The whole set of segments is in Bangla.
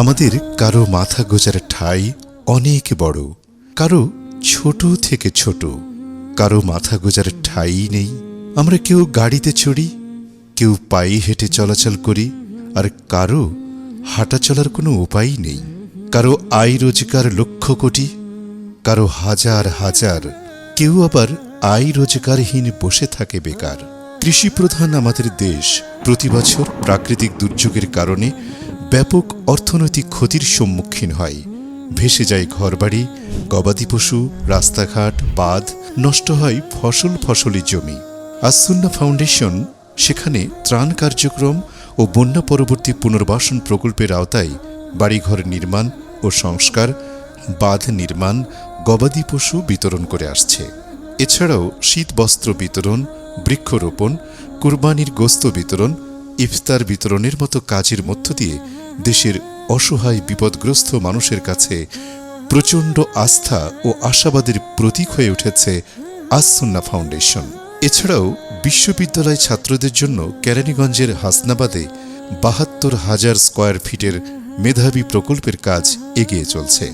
আমাদের কারও মাথা গোজার ঠাই অনেক বড়, কারও ছোট থেকে ছোট, কারও মাথা গোজার ঠাই নেই। আমরা কেউ গাড়িতে চড়ি, কেউ পায়ে হেঁটে চলাচল করি, আর কারও হাঁটা চলার কোনো উপায় নেই। কারও আয় রোজগার লক্ষ কোটি, কারও হাজার হাজার, কেউ আবার আয় রোজগারহীন বসে থাকে বেকার। কৃষি প্রধান আমাদের দেশ প্রতি বছর প্রাকৃতিক দুর্যোগের কারণে ব্যাপক অর্থনৈতিক ক্ষতির সম্মুখীন হয়। ভেসে যায় ঘরবাড়ি, গবাদি পশু, রাস্তাঘাট, বাঁধ, নষ্ট হয় ফসল ফসলি জমি। আসুন্না ফাউন্ডেশন সেখানে ত্রাণ কার্যক্রম ও বন্যা পরবর্তী পুনর্বাসন প্রকল্পের আওতায় বাড়িঘর নির্মাণ ও সংস্কার, বাঁধ নির্মাণ, গবাদি পশু বিতরণ করে আসছে। এছাড়াও শীত বস্ত্র বিতরণ, বৃক্ষরোপণ, কুরবানির গোস্ত বিতরণ, ইফতার বিতরণের মতো কাজের মধ্য দিয়ে দেশের অসহায় বিপদগ্রস্ত মানুষের কাছে প্রচণ্ড আস্থা ও আশাবাদের প্রতীক হয়ে উঠেছে আসুন্না ফাউন্ডেশন। এছাড়াও বিশ্ববিদ্যালয় ছাত্রদের জন্য কেরানীগঞ্জের হাসনাবাদে বাহাত্তর হাজার স্কোয়ার ফিটের মেধাবী প্রকল্পের কাজ এগিয়ে চলছে।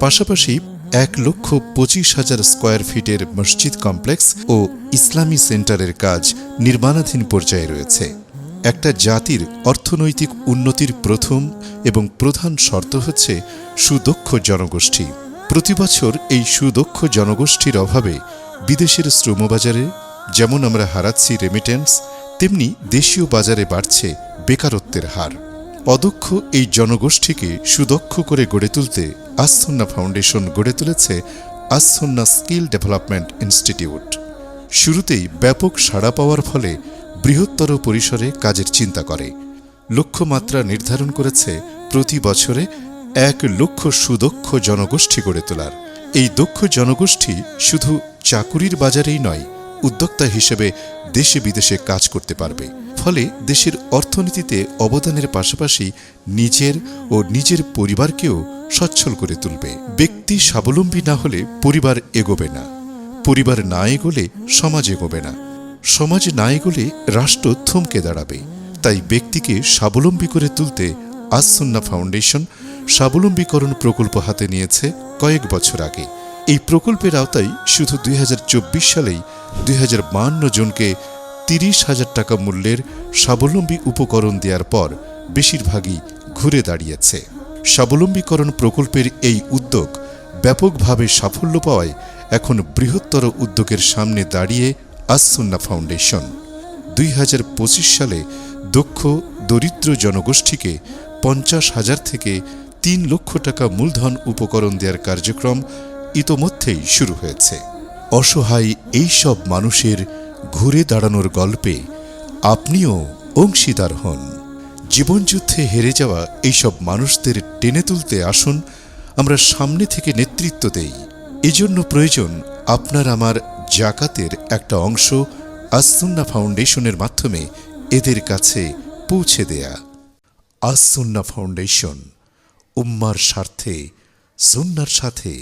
পাশাপাশি এক লক্ষ পঁচিশ হাজার স্কোয়ার ফিটের মসজিদ কমপ্লেক্স ও ইসলামী সেন্টারের কাজ নির্মাণাধীন পর্যায়ে রয়েছে। একটা জাতির অর্থনৈতিক উন্নতির প্রথম এবং প্রধান শর্ত হচ্ছে সুদক্ষ জনগোষ্ঠী। প্রতি বছর এই সুদক্ষ জনগোষ্ঠীর অভাবে বিদেশের শ্রমবাজারে, যেমন আমরা হারাচ্ছি রেমিটেন্স তেমনি দেশীয় বাজারে বাড়ছে বেকারত্বের হার। অদক্ষ এই জনগোষ্ঠীকে সুদক্ষ করে গড়ে তুলতে আসন্না ফাউন্ডেশন গড়ে তুলেছে আসন্না স্কিল ডেভেলপমেন্ট ইনস্টিটিউট। শুরুতেই ব্যাপক সাড়া পাওয়ার ফলে বৃহত্তর পরিসরে কাজের চিন্তা করে। লক্ষ্যমাত্রা নির্ধারণ করেছে প্রতি বছরে এক লক্ষ সুদক্ষ জনগোষ্ঠী গড়ে তোলার। এই দক্ষ জনগোষ্ঠী শুধু চাকুরির বাজারেই নয়, উদ্যোক্তা হিসেবে দেশে বিদেশে কাজ করতে পারবে। ফলে দেশের অর্থনীতিতে অবদানের পাশাপাশি নিজের ও নিজের পরিবারকেও সচ্ছল করে তুলবে। ব্যক্তি স্বাবলম্বী না হলে পরিবার এগোবে না। পরিবার না এগোলে সমাজ এগোবে না। সমাজ না এগোলে রাষ্ট্র থমকে দাঁড়াবে। তাই ব্যক্তিকে স্বাবলম্বী করে তুলতে আসন্না ফাউন্ডেশন স্বাবলম্বীকরণ প্রকল্প হাতে নিয়েছে কয়েক বছর আগে। এই প্রকল্পের আওতায় শুধু দুই সালেই দুই জনকে তিরিশ হাজার টাকা মূল্যের স্বাবলম্বী উপকরণ দেওয়ার পর বেশিরভাগই ঘুরে দাঁড়িয়েছে। স্বাবলম্বীকরণ প্রকল্পের এই উদ্যোগ ব্যাপকভাবে সাফল্য পাওয়ায় এখন বৃহত্তর উদ্যোগের সামনে দাঁড়িয়ে আসুন্না ফাউন্ডেশন। দুই হাজার পঁচিশ সালে দক্ষ, দরিদ্র জনগোষ্ঠীকে পঞ্চাশ হাজার থেকে তিন লক্ষ টাকা মূলধন উপকরণ দেওয়ার কার্যক্রম ইতোমধ্যেই শুরু হয়েছে। অসহায় এই সব মানুষের ঘুরে দাঁড়ানোর গল্পে আপনিও অংশীদার হন। জীবনযুদ্ধে হেরে যাওয়া এইসব মানুষদের টেনে তুলতে আসুন, আমরা সামনে থেকে নেতৃত্ব দেই। এজন্য প্রয়োজন আপনার আমার জাকাতের একটা অংশ আসুন্না ফাউন্ডেশনের মাধ্যমে এদের কাছে পৌঁছে দেয়া। আসুন্না ফাউন্ডেশন, উম্মার স্বার্থে, সুন্নার সাথে।